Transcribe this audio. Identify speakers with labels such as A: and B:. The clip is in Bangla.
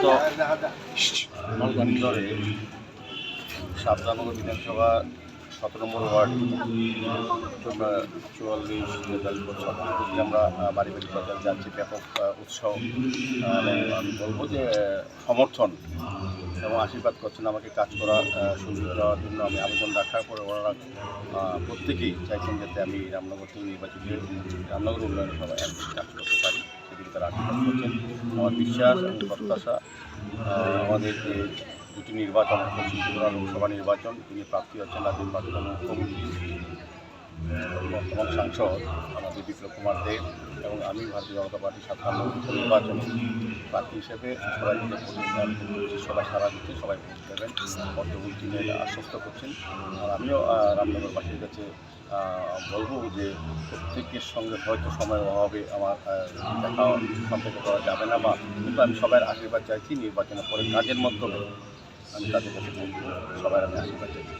A: গত ধরে সাবধানগর বিধানসভা সতেরো নম্বর ওয়ার্ড চুয়াল্লিশ তেতাল্লিশ বছর আমরা বাড়ি বাড়ি প্রচার যাচ্ছি ব্যাপক উৎসাহ আহ, আমি বলব যে সমর্থন এবং আশীর্বাদ করছেন আমাকে কাজ করা সুযোগ দেওয়ার জন্য আমি আবেদন রাখার পরে ওনারা প্রত্যেকেই চাইছেন যাতে আমি রামনগর থেকে নির্বাচিত রামনগর উন্নয়ন সভা এমপি কাজ করতে সেদিকে করছেন আমার বিশ্বাস এবং প্রত্যাশা আমাদের যে দুটি নির্বাচন পশ্চিম ত্রিপুরা লোকসভা নির্বাচন, তিনি প্রাপ্তি হচ্ছেন রাজ্যের প্রাক্তন মুখ্যমন্ত্রী বর্তমান সাংসদ আমাদের বিপ্লব কুমার দেব এবং আমি ভারতীয় জনতা পার্টির সাধারণ নির্বাচনে প্রার্থী হিসেবে সবাই মিলে সবাই সারা দিচ্ছে সবাই ভোট দেবেন বর্তমান তিনি আশ্বস্ত করছেন আর আমিও রামনগরবাসীর কাছে বলব যে প্রত্যেকের সঙ্গে হয়তো সময়ের অভাবে আমার দেখা সম্পর্ক করা যাবে না বা কিন্তু আমি সবার আশীর্বাদ চাইছি নির্বাচনের পরে কাজের মাধ্যমে আমি তাদের কাছে। সবার আমি আশীর্বাদ চাইছি